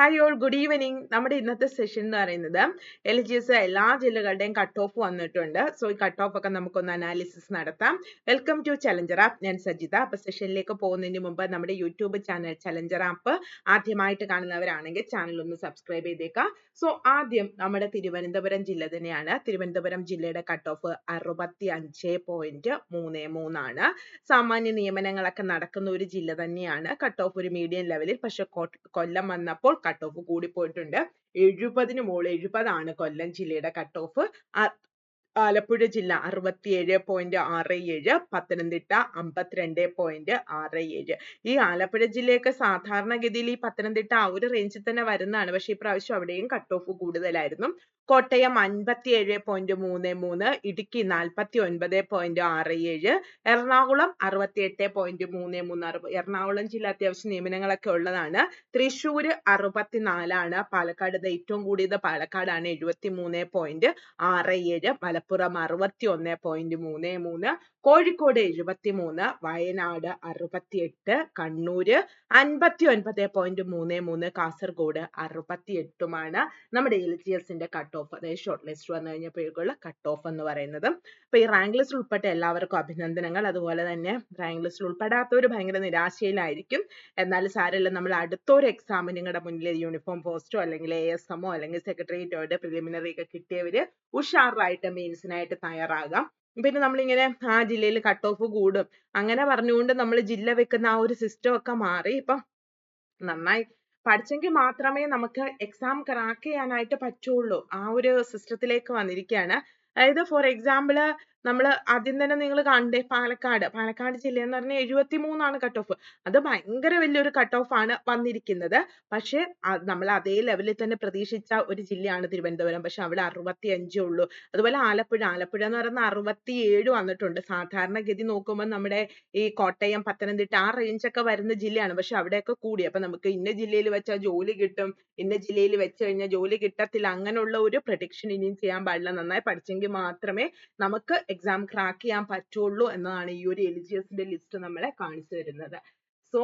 Hi all good evening നമ്മുടെ ഇന്നത്തെ session എന്ന് പറയുന്നത് എൽ ജി എസ് എല്ലാ ജില്ലകളുടെയും കട്ട് ഓഫ് വന്നിട്ടുണ്ട്. സോ ഈ കട്ട് ഓഫ് ഒക്കെ നമുക്കൊന്ന് അനാലിസിസ് നടത്താം. വെൽക്കം ടു ചലഞ്ചർ ആപ്പ് ഞാൻ സജിത. അപ്പൊ സെഷനിലേക്ക് പോകുന്നതിന് മുമ്പ് നമ്മുടെ യൂട്യൂബ് ചാനൽ ചലഞ്ചർ ആപ്പ് ആദ്യമായിട്ട് കാണുന്നവരാണെങ്കിൽ ചാനൽ ഒന്ന് സബ്സ്ക്രൈബ് ചെയ്തേക്കാം. സോ ആദ്യം നമ്മുടെ തിരുവനന്തപുരം ജില്ല തന്നെയാണ്. തിരുവനന്തപുരം ജില്ലയുടെ കട്ട് ഓഫ് അറുപത്തി അഞ്ച് പോയിന്റ് മൂന്ന് മൂന്നാണ് സാമാന്യ നിയമനങ്ങളൊക്കെ നടക്കുന്ന ഒരു ജില്ല തന്നെയാണ്. കട്ട് ഓഫ് ഒരു മീഡിയം ലെവലിൽ പക്ഷെ കൊല്ലം വന്നപ്പോൾ കട്ട് ഓഫ് കൂടിപ്പോയിട്ടുണ്ട് എഴുപതിന് മുകളിൽ എഴുപതാണ് കൊല്ലം ജില്ലയുടെ കട്ട് ഓഫ് ആലപ്പുഴ ജില്ല അറുപത്തിയേഴ് പോയിന്റ് ആറ് ഏഴ് പത്തനംതിട്ട അമ്പത്തിരണ്ട് പോയിന്റ് ആറ് ഏഴ്. ഈ ആലപ്പുഴ ജില്ലയൊക്കെ സാധാരണഗതിയിൽ ഈ പത്തനംതിട്ട ആ ഒരു റേഞ്ചിൽ തന്നെ വരുന്നതാണ്. പക്ഷെ ഇപ്രാവശ്യം അവിടെയും ഓഫ് കൂടുതലായിരുന്നു. കോട്ടയം അൻപത്തിയേഴ് പോയിന്റ് മൂന്ന് മൂന്ന് ഇടുക്കി നാൽപ്പത്തി ഒൻപത് പോയിന്റ് ആറ് ഏഴ് എറണാകുളം അറുപത്തിയെട്ട് പോയിന്റ് മൂന്ന് മൂന്ന് എറണാകുളം ജില്ല അത്യാവശ്യം നിയമനങ്ങളൊക്കെ ഉള്ളതാണ്. തൃശ്ശൂര് അറുപത്തിനാലാണ് പാലക്കാട് ഏറ്റവും കൂടിയത് പാലക്കാടാണ് എഴുപത്തി മൂന്ന് പോയിന്റ് ആറ് ഏഴ് മലപ്പുറം അറുപത്തി ഒന്ന് പോയിന്റ് മൂന്ന് മൂന്ന്. കോഴിക്കോട് എഴുപത്തി മൂന്ന് വയനാട് അറുപത്തിയെട്ട് കണ്ണൂര് അൻപത്തി ഒൻപത് പോയിന്റ് മൂന്ന് മൂന്ന് കാസർഗോഡ് അറുപത്തി എട്ടുമാണ് നമ്മുടെ ജി എസിന്റെ കട്ട് ഓഫ് അതായത് ഷോർട്ട് ലിസ്റ്റ് വന്നു കഴിഞ്ഞപ്പോഴേക്കുള്ള കട്ട് ഓഫ് എന്ന് പറയുന്നത്. അപ്പൊ ഈ റാങ്ക് ലിസ്റ്റിൽ ഉൾപ്പെട്ട എല്ലാവർക്കും അഭിനന്ദനങ്ങൾ. അതുപോലെ തന്നെ റാങ്ക് ലിസ്റ്റിൽ ഉൾപ്പെടാത്തവർ ഭയങ്കര നിരാശയിലായിരിക്കും. എന്നാൽ സാരമില്ല നമ്മൾ അടുത്തൊരു എക്സാമിന് നിങ്ങളുടെ മുന്നിൽ യൂണിഫോം പോസ്റ്റോ അല്ലെങ്കിൽ എസ് എമ്മോ അല്ലെങ്കിൽ സെക്രട്ടേറിയറ്റോ പ്രിലിമിനറി ഒക്കെ കിട്ടിയവര് ഉഷാറായിട്ട് മെയിൻസിനായിട്ട് തയ്യാറാകാം. പിന്നെ നമ്മളിങ്ങനെ ആ ജില്ലയിൽ കട്ട് ഓഫ് കൂടും. അങ്ങനെ പറഞ്ഞുകൊണ്ട് നമ്മൾ ജില്ല വെക്കുന്ന ആ ഒരു സിസ്റ്റം ഒക്കെ മാറി. ഇപ്പൊ നന്നായി പഠിച്ചെങ്കിൽ മാത്രമേ നമുക്ക് എക്സാം ക്രാക്ക് ചെയ്യാനായിട്ട് പറ്റുള്ളൂ. ആ ഒരു സിസ്റ്റത്തിലേക്ക് വന്നിരിക്കുകയാണ്. അതായത് ഫോർ എക്സാമ്പിൾ നമ്മൾ ആദ്യം തന്നെ നിങ്ങൾ കണ്ടേ പാലക്കാട്. പാലക്കാട് ജില്ല എന്ന് പറഞ്ഞാൽ എഴുപത്തി മൂന്നാണ് കട്ട് ഓഫ് അത് ഭയങ്കര വലിയൊരു കട്ട് ഓഫ് ആണ് വന്നിരിക്കുന്നത്. പക്ഷേ നമ്മൾ അതേ ലെവലിൽ തന്നെ പ്രതീക്ഷിച്ച ഒരു ജില്ലയാണ് തിരുവനന്തപുരം. പക്ഷെ അവിടെ അറുപത്തി അഞ്ചേ ഉള്ളൂ. അതുപോലെ ആലപ്പുഴ. ആലപ്പുഴ എന്ന് പറയുന്നത് അറുപത്തി ഏഴ് വന്നിട്ടുണ്ട്. സാധാരണഗതി നോക്കുമ്പോൾ നമ്മുടെ ഈ കോട്ടയം പത്തനംതിട്ട ആ range ഒക്കെ വരുന്ന ജില്ലയാണ്. പക്ഷെ അവിടെയൊക്കെ കൂടി. അപ്പൊ നമുക്ക് ഇന്ന ജില്ലയിൽ വെച്ചാൽ ജോലി കിട്ടും. ഇന്ന ജില്ലയിൽ വെച്ച് കഴിഞ്ഞാൽ ജോലി കിട്ടത്തില്ല. അങ്ങനെയുള്ള ഒരു prediction ഇനിയും ചെയ്യാൻ പാടില്ല. നന്നായി പഠിച്ചെങ്കിൽ മാത്രമേ നമുക്ക് എക്സാം ക്രാക്ക് ചെയ്യാൻ പറ്റുള്ളൂ എന്നതാണ് ഈ ഒരു എലിജിയസിന്റെ ലിസ്റ്റ് നമ്മളെ കാണിച്ചു തരുന്നത്. സോ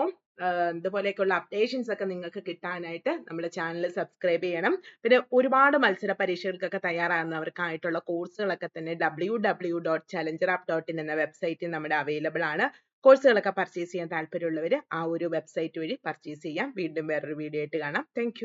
ഇതുപോലെയൊക്കെയുള്ള അപ്ഡേഷൻസ് ഒക്കെ നിങ്ങൾക്ക് കിട്ടാനായിട്ട് നമ്മുടെ ചാനൽ സബ്സ്ക്രൈബ് ചെയ്യണം. പിന്നെ ഒരുപാട് മത്സര പരീക്ഷകൾക്കൊക്കെ തയ്യാറാകുന്നവർക്കായിട്ടുള്ള കോഴ്സുകളൊക്കെ തന്നെ W W dot challenger app dot in എന്ന വെബ്സൈറ്റിൽ നമ്മുടെ അവൈലബിൾ ആണ്. കോഴ്സുകളൊക്കെ പർച്ചേസ് ചെയ്യാൻ താല്പര്യമുള്ളവർ ആ ഒരു വെബ്സൈറ്റ് വഴി പർച്ചേസ് ചെയ്യാം. വീണ്ടും വേറൊരു വീഡിയോ ആയിട്ട് കാണാം. താങ്ക്